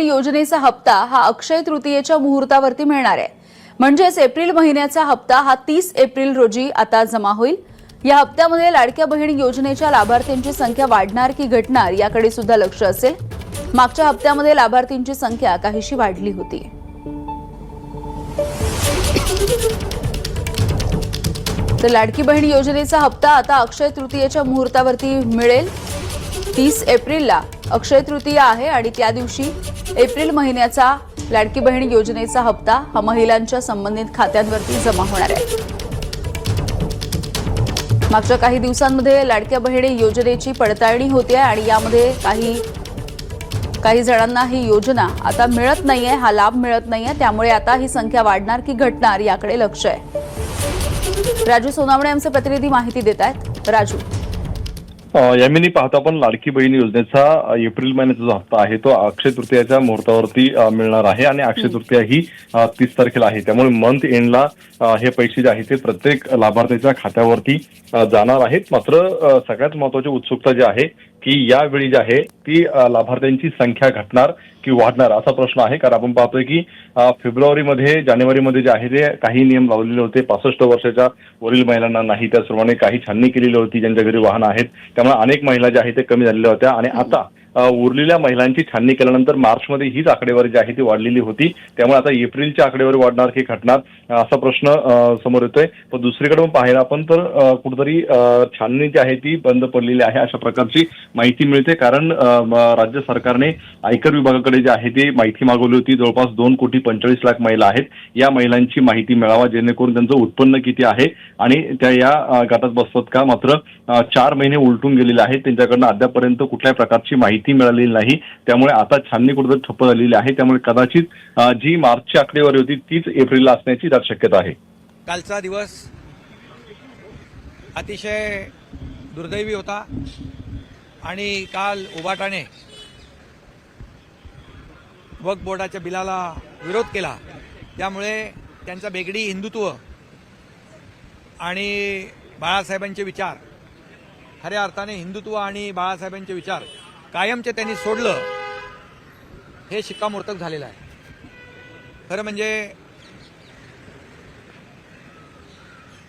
योजनेचा हप्ता हा अक्षय तृतीयेच्या मुहूर्तावरती मिळणार आहे. म्हणजेच एप्रिल महिन्याचा हप्ता हा तीस एप्रिल रोजी आता जमा होईल. या हप्त्यामध्ये लाडक्या बहीण योजनेच्या लाभार्थ्यांची संख्या वाढणार की घटणार याकडे सुद्धा लक्ष असेल. मागच्या हप्त्यामध्ये लाभार्थींची संख्या काहीशी वाढली होती. तर लाडकी बहीण योजनेचा हप्ता आता अक्षय तृतीयेच्या मुहूर्तावरती मिळेल. तीस एप्रिलला अक्षय तृतीया आहे आणि त्या दिवशी एप्रिल महिन्याचा लाडकी बहीण योजनेचा हप्ता हा महिलांच्या संबंधित खात्यांवरती जमा होणार आहे. मागच्या काही दिवसांमध्ये लाडक्या बहिणी योजनेची पडताळणी होते आणि यामध्ये काही काही जणांना ही योजना आता मिळत नाहीये हा लाभ मिळत नाहीये त्यामुळे आता ही संख्या वाढणार की घटणार याकडे लक्ष आहे. राजू सोनावणे आमचे प्रतिनिधी माहिती देत आहेत. राजू. यामिनी पाहता आपण लाडकी बहीण योजनेचा एप्रिल महिन्याचा जो हप्ता आहे तो अक्षय तृतीयाच्या मुहूर्तावरती मिळणार आहे आणि अक्षय तृतीया ही तीस तारखेला आहे. त्यामुळे मंथ एंडला हे पैसे जे आहेत ते प्रत्येक लाभार्थीच्या खात्यावरती जाणार आहेत. मात्र सगळ्यात महत्वाची उत्सुकता जी आहे की यावेळी जी आहे ती लाभार्थ्यांची संख्या घटणार. की वाढणार असा प्रश्न आहे. कारण आपण पाहतोय की फेब्रुवारीमध्ये जानेवारीमध्ये जे आहे ते काही नियम लावलेले होते. पासष्ट वर्षाच्या वरील महिलांना नाही. त्याचप्रमाणे काही छाननी केलेली होती. ज्यांच्या घरी वाहन आहेत. त्यामुळे अनेक महिला ज्या आहेत ते कमी झालेल्या होत्या. आणि आता उरलेल्या महिलांची छाननी केल्यानंतर मार्चमध्ये हीच आकडेवारी जी आहे ती वाढलेली होती. त्यामुळे आता एप्रिलच्या आकडेवारी वाढणार की घटणार असा प्रश्न समोर येतोय. पण दुसरीकडे पण पाहिलं आपण तर कुठेतरी छाननी जी आहे ती बंद पडलेली आहे अशा प्रकारची माहिती मिळते. कारण राज्य सरकारने आयकर विभागाकडे जी आहे ती माहिती मागवली होती. जवळपास दोन कोटी पंचेचाळीस लाख महिला आहेत. या महिलांची माहिती मिळावा जेणेकरून त्यांचं उत्पन्न किती आहे आणि त्या या गटात बसतात का? मात्र चार महिने उलटून गेलेले आहेत. त्यांच्याकडनं अद्यापर्यंत कुठल्याही प्रकारची माहिती मिळालेली नाही. त्यामुळे आता छाननी कुठेतरी ठप्प झालेली आहे. त्यामुळे कदाचित जी मार्चची आकडेवारी होती तीच एप्रिलला असण्याची त्यात शक्यता आहे. कालचा दिवस अतिशय दुर्दैवी होता. आणि काल उबाटाने वक्फ बोर्डाच्या बिलाला विरोध केला. त्यामुळे त्यांचा बेगडी हिंदुत्व आणि बाळासाहेबांचे विचार खऱ्या अर्थाने हिंदुत्व आणि बाळासाहेबांचे विचार कायमचे त्यांनी सोडलं हे शिक्कामोर्तक झालेलं आहे. खरं म्हणजे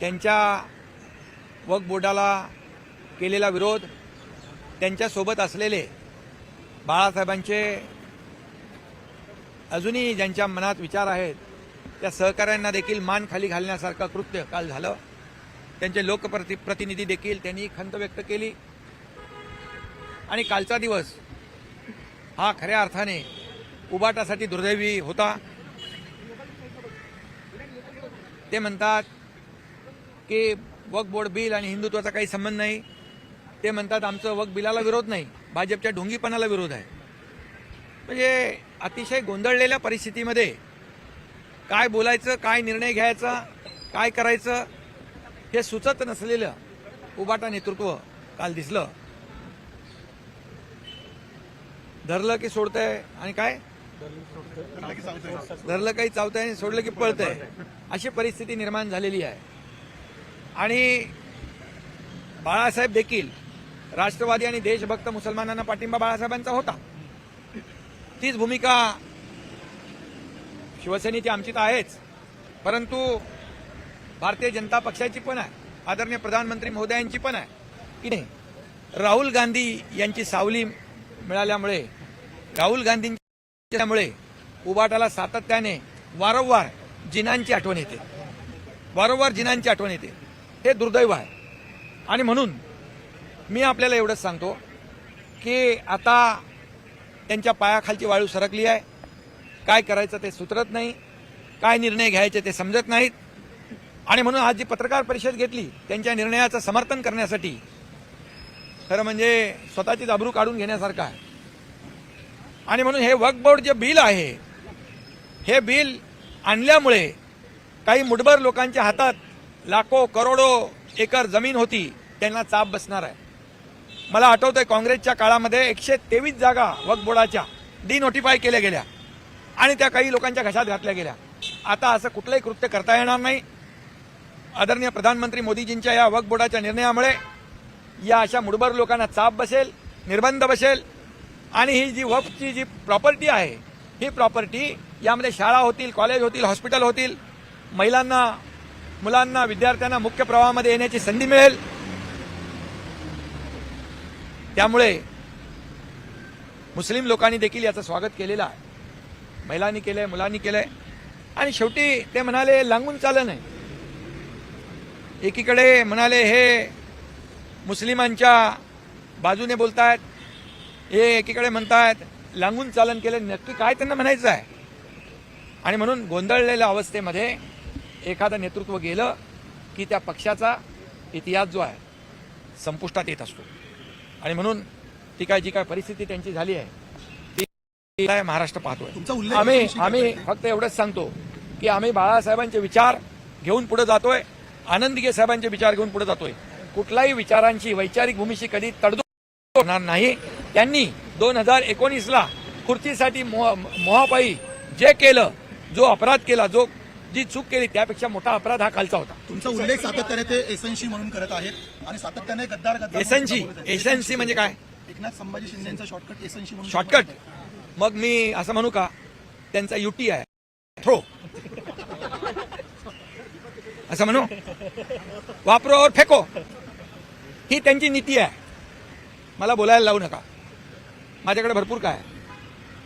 त्यांच्या वक बोर्डाला केलेला विरोध त्यांच्यासोबत असलेले बाळासाहेबांचे अजूनही ज्यांच्या मनात विचार आहेत त्या सहकाऱ्यांना देखील मान खाली घालण्यासारखं कृत्य काल झालं. त्यांचे लोकप्रति प्रतिनिधी देखील त्यांनी खंत व्यक्त केली. आणि कालचा दिवस हा खऱ्या अर्थाने उबाटासाठी दुर्दैवी होता. ते म्हणतात की वक बोर्ड बिल आणि हिंदुत्वाचा काही संबंध नाही. ते म्हणतात आमचं वक बिलाला विरोध नाही भाजपच्या ढोंगीपणाला विरोध आहे. म्हणजे अतिशय गोंधळलेल्या परिस्थितीमध्ये काय बोलायचं काय निर्णय घ्यायचा काय करायचं हे सुचत नसलेलं उबाटा नेतृत्व काल दिसलं. धरलं की सोडतंय आणि काय? धरलं काही चावतंय आणि सोडलं की पळतंय. अशी परिस्थिती निर्माण झालेली आहे. आणि बाळासाहेब देखील राष्ट्रवादी आणि देशभक्त मुसलमानांना पाठिंबा बाळासाहेबांचा होता. तीच भूमिका शिवसेनेची आमची तर आहेच. परंतु भारतीय जनता पक्षाची पण आहे. आदरणीय प्रधानमंत्री महोदयांची पण आहे. की नाही? राहुल गांधी यांची सावली मिळाल्यामुळे राहुल गांधींच्यामुळे उबाटाला सातत्याने वारंवार जिनांची आठवण येते. वारंवार जिनांची आठवण येते. हे दुर्दैव आहे. आणि म्हणून मी आपल्याला एवढंच सांगतो की आता त्यांच्या पायाखालची वाळू सरकली आहे. काय करायचं ते सुचरत नाही. काय निर्णय घ्यायचे ते समजत नाहीत. आणि म्हणून आज जी पत्रकार परिषद घेतली त्यांच्या निर्णयाचं समर्थन करण्यासाठी खरं म्हणजे स्वतःची दाबरू काढून घेण्यासारखं आहे. आणि म्हणून हे वक्फ बोर्ड जे बिल आहे हे बिल आणल्यामुळे काही मुठभर लोकांच्या हातात लाखो करोडो एकर जमीन होती त्यांना चाप बसणार आहे. मला आठवतंय काँग्रेसच्या काळामध्ये एकशे तेवीस जागा वक्फ बोर्डाच्या डिनोटिफाय केल्या गेल्या आणि त्या काही लोकांच्या घशात घातल्या गेल्या. आता असं कुठलंही कृत्य करता येणार नाही. आदरणीय प्रधानमंत्री मोदीजींच्या या वक्फ बोर्डाच्या निर्णयामुळे या अशा मुडबर लोकांना चाप बसेल निर्बंध बसेल आणि ही जी वक्फची जी प्रॉपर्टी आहे ही प्रॉपर्टी यामध्ये शाळा होतील कॉलेज होतील हॉस्पिटल होतील महिलांना मुलांना विद्यार्थ्यांना मुख्य प्रवाहामध्ये येण्याची संधी मिळेल. त्यामुळे मुस्लिम लोकांनी देखील याचं स्वागत केलेलं आहे. महिलांनी केलंय मुलांनी केलंय. आणि शेवटी ते म्हणाले लागून चाललं नाही एकीकडे म्हणाले हे मुस्लिमांच्या बाजूने बोलतायत हे एकीकडे म्हणतायत लागून चालन केलं नक्की काय त्यांना म्हणायचं आहे? आणि म्हणून गोंधळलेल्या अवस्थेमध्ये एखादं नेतृत्व गेलं की त्या पक्षाचा इतिहास जो आहे संपुष्टात येत असतो. आणि म्हणून ती काय जी काय परिस्थिती त्यांची झाली आहे ती काय महाराष्ट्र पाहतोय. आम्ही आम्ही फक्त एवढंच सांगतो की आम्ही बाळासाहेबांचे विचार घेऊन पुढे जातोय आनंदगे साहेबांचे विचार घेऊन पुढे जातोय. कुठल्याही विचारांची वैचारिक भूमीशी कधी तडजोड होणार नाही. त्यांनी दोन हजार एकोणीसला खुर्चीसाठी मोह- मोहापायी जे केलं जो अपराध केला जो जी चूक केली त्यापेक्षा मोठा अपराध हा खालचा होता. तुमचा उल्लेख सातत्याने ते एसएनसी म्हणून करत आहेत आणि सातत्याने गद्दार गद्दार एसएनसी. एसएनसी म्हणजे काय? एकनाथ संभाजी शिंदेचा शॉर्टकट एसएनसी म्हणून शॉर्टकट मग मी असं म्हणू का? त्यांचा युटी आहे. थ्रो. असं म्हणू? वापरो और फेको. ही त्यांची नीती आहे. मला बोलायला लावू नका. माझ्याकडे भरपूर काय आहे.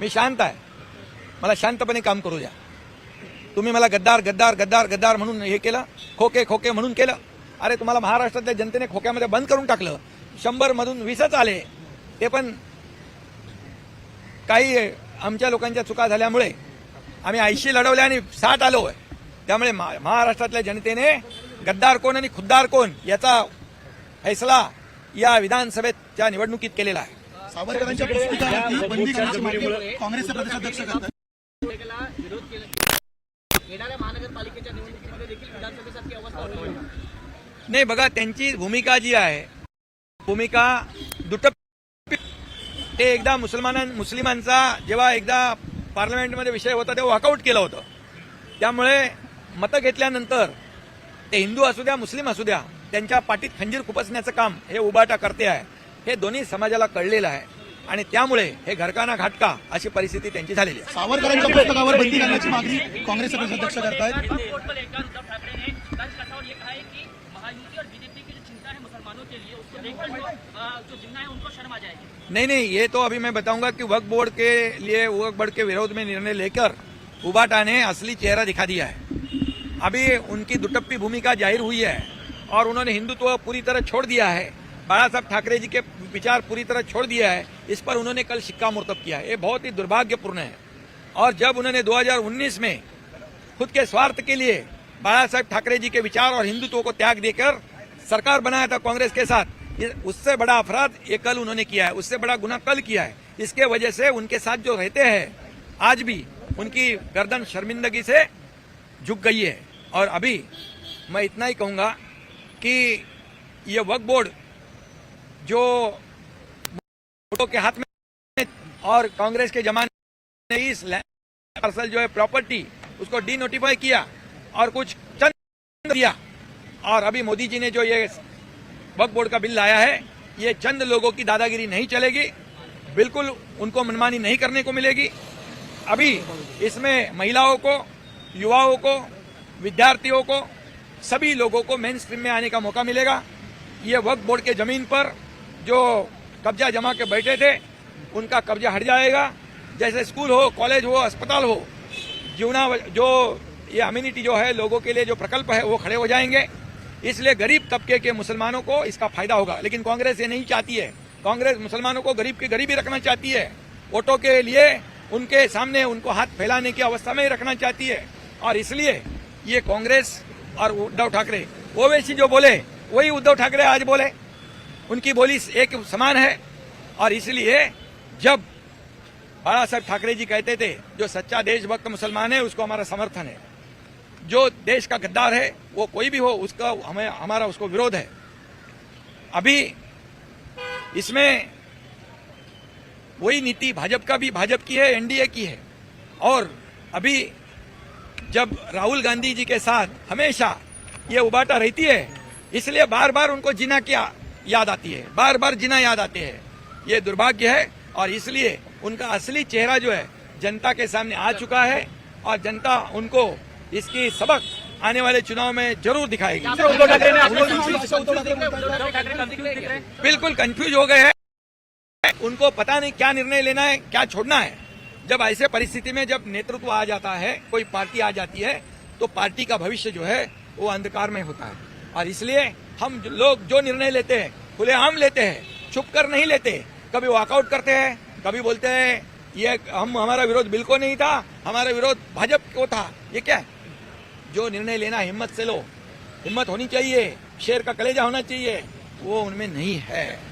मी शांत आहे. मला शांतपणे काम करू द्या. तुम्ही मला गद्दार गद्दार गद्दार गद्दार म्हणून हे केलं खोके खोके म्हणून केलं. अरे तुम्हाला महाराष्ट्रातल्या जनतेने खोक्यामध्ये बंद करून टाकलं. शंभरमधून वीसच आले. ते पण काही आमच्या लोकांच्या चुका झाल्यामुळे आम्ही ऐंशी लढवले आणि साठ आलो आहे. त्यामुळे मा- महाराष्ट्रातल्या जनतेने गद्दार कोण आणि खुद्दार कोण याचा फैसला या विधानसभेच्या निवडणुकीत केलेला आहे. सावरकरांच्या पुस्तिकावरती बंदी करण्याची मागणी काँग्रेसचे प्रदेशाध्यक्ष करतात. नाही बघा त्यांची भूमिका जी आहे भूमिका दुटप ते एकदा मुसलमानां मुस्लिमांचा जेव्हा एकदा पार्लमेंटमध्ये विषय होता तेव्हा वॉकआउट केलं होतं. त्यामुळे मतं घेतल्यानंतर ते हिंदू असू द्या मुस्लिम असू द्या त्यांच्या पाठीत खंजीर खुपसण्याचं काम हे उबाटा करते आहे. हे दोन्ही समाजाला कळलेलं आहे. आणि त्यामुळे हे घरकाना घाटका अशी परिस्थिती त्यांची झालेली आहे. सावरकरांच्या पुस्तकावर बंदी घालण्याची मागणी काँग्रेसचे प्रदेशाध्यक्ष करतायत. वक्त नहीं नहीं ये तो अभी मैं बताऊंगा कि वक्फ बोर्ड के लिए वक्फ बोर्ड के विरोध में निर्णय लेकर उबाटा ने असली चेहरा दिखा दिया है। अभी उनकी दुटप्पी भूमिका जाहिर हुई है। और उन्होंने हिंदुत्व पूरी तरह छोड़ दिया है। बाला साहब ठाकरे जी के विचार पूरी तरह छोड़ दिया है। इस पर उन्होंने कल सिक्का मुर्तब किया है। ये बहुत ही दुर्भाग्यपूर्ण है। और जब उन्होंने 2019 में खुद के स्वार्थ के लिए बाला साहब ठाकरे जी के विचार और हिंदुत्व को त्याग देकर सरकार बनाया था कांग्रेस के साथ उससे बड़ा अपराध ये कल उन्होंने किया है। उससे बड़ा गुना कल किया है। इसके वजह से उनके साथ जो रहते हैं, आज भी उनकी गर्दन शर्मिंदगी से झुक गई है। और अभी मैं इतना ही कहूँगा कि ये वक्फ बोर्ड जो के हाथ में और कांग्रेस के जमाने में इस पार्सल जो है प्रॉपर्टी उसको डी नोटिफाई किया और कुछ चंद दिया। और अभी मोदी जी ने जो ये वक्फ बोर्ड का बिल लाया है, ये चंद लोगों की दादागिरी नहीं चलेगी, बिल्कुल उनको मनमानी नहीं करने को मिलेगी। अभी इसमें महिलाओं को, युवाओं को, विद्यार्थियों को सभी लोगों को मेन स्ट्रीम में आने का मौका मिलेगा। ये वक्फ बोर्ड के ज़मीन पर जो कब्जा जमा के बैठे थे, उनका कब्जा हट जाएगा। जैसे स्कूल हो, कॉलेज हो, अस्पताल हो, जीवना जो ये अम्यूनिटी जो है, लोगों के लिए जो प्रकल्प है, वो खड़े हो जाएँगे। इसलिए गरीब तबके के मुसलमानों को इसका फ़ायदा होगा। लेकिन कांग्रेस ये नहीं चाहती है। कांग्रेस मुसलमानों को गरीब की गरीबी रखना चाहती है। वोटों के लिए उनके सामने उनको हाथ फैलाने की अवस्था में ही रखना चाहती है। और इसलिए ये कांग्रेस और उद्धव ठाकरे, ओवैसी जो बोले, वही उद्धव ठाकरे आज बोले। उनकी बोली एक समान है, और इसलिए जब बाला साहब ठाकरे जी कहते थे, जो सच्चा देशभक्त मुसलमान है, उसको हमारा समर्थन है। जो देश का गद्दार है, वो कोई भी हो, उसका हमें, हमारा उसको विरोध है। अभी इसमें वही नीति भाजपा का भी, भाजपा की है, एनडीए की है। और अभी जब राहुल गांधी जी के साथ हमेशा ये उबाटा रहती है इसलिए बार बार उनको जिना क्या याद आती है? बार बार जिना याद आते हैं। ये दुर्भाग्य है और इसलिए उनका असली चेहरा जो है जनता के सामने आ चुका है और जनता उनको इसकी सबक आने वाले चुनाव में ज़रूर दिखाएगी। बिल्कुल कंफ्यूज हो गए हैं। उनको पता नहीं क्या निर्णय लेना है क्या छोड़ना है। जब ऐसे परिस्थिति में जब नेतृत्व आ जाता है, कोई पार्टी आ जाती है तो पार्टी का भविष्य जो है, वो अंधकार में होता है। और इसलिए हम जो लोग जो निर्णय लेते हैं, खुलेआम लेते हैं, छुप कर नहीं लेते, कभी वॉकआउट करते हैं, कभी बोलते हैं, ये हम, हमारा विरोध बिल्कुल नहीं था, हमारा विरोध भाजपा को था। ये क्या? जो निर्णय लेना हिम्मत से लो। हिम्मत होनी चाहिए, शेर का कलेजा होना चाहिए, वो उनमें नहीं है।